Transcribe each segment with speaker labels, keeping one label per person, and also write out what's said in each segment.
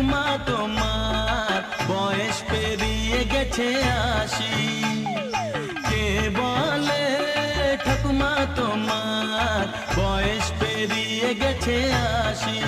Speaker 1: তোমার, বয়স পেরিয়ে গেছে আসি কে বলে ঠাকুমা তোমার, বয়স পেরিয়ে গেছে আসি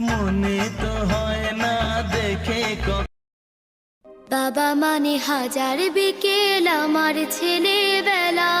Speaker 1: মনে তো হয় না দেখে
Speaker 2: বাবা মানে হাজার বিকেল আমার ছেলেবেলা।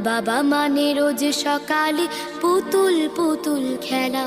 Speaker 2: বাবা মানে রোজ সকালে পুতুল পুতুল খেলা।